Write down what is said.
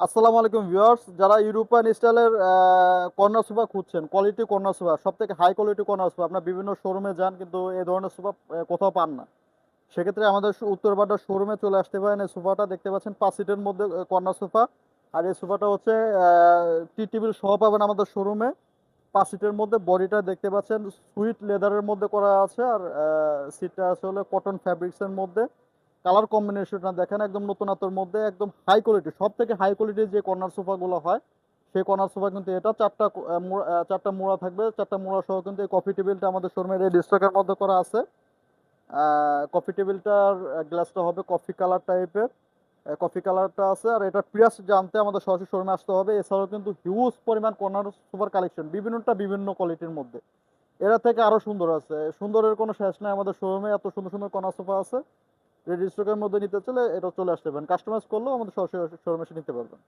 আসসালামু আলাইকুম ভিউয়ার্স, যারা ইউরোপিয়ান স্টাইলের কর্নার সোফা খুঁজছেন কোয়ালিটি কর্নার সোফা সব থেকে হাই কোয়ালিটি কর্নার সোফা, আপনার বিভিন্ন শোরুমে যান, কিন্তু এই ধরনের সোফা কোথাও পান না। সেক্ষেত্রে আমাদের উত্তরবাড্ডার শোরুমে চলে আসতে পারেন, এই সোফাটা দেখতে পাচ্ছেন, পাঁচ সিটের মধ্যে কর্নার সোফা। আর এই সোফাটা হচ্ছে টি টেবিল সহ পাবেন আমাদের শোরুমে পাঁচ সিটের মধ্যে বডিটা দেখতে পাচ্ছেন সুইট লেদারের মধ্যে করা আছে, আর সিটটা আছে কটন ফ্যাব্রিক্সের মধ্যে। কালার কম্বিনেশনটা দেখেন, একদম নতুনত্বর মধ্যে, একদম হাই কোয়ালিটি সব থেকে হাই কোয়ালিটির যে কর্নার সোফাগুলো হয়, সেই কর্নার সোফা কিন্তু এটা, চারটা চারটা মোড়া থাকবে, চারটা মোড়া সহ কিন্তু এই কফি টেবিলটা আমাদের শোরুমের রেড স্টকের মধ্যে করা আছে। কফি টেবিলটার গ্লাসটা হবে কফি কালার টাইপের কফি কালারটা আছে, আর এটা প্রিয়াস জানতে আমাদের সরাসরি শোরুমে আসতে হবে, এছাড়াও কিন্তু হিউজ পরিমাণ কর্নার সোফার কালেকশন বিভিন্নটা বিভিন্ন কোয়ালিটির মধ্যে। এরা থেকে আরও সুন্দর আছে, সুন্দরের কোনো শেষ নাই আমাদের শোরুমে এত সুন্দর সুন্দর কর্নার সোফা আছে। রেডি স্টকের মধ্যে নিতে চলে এটা চলে আসতে পারেন। কাস্টমাইজ করলেও আমাদের সরাসরি শোরুমে এসে নিতে পারবেন।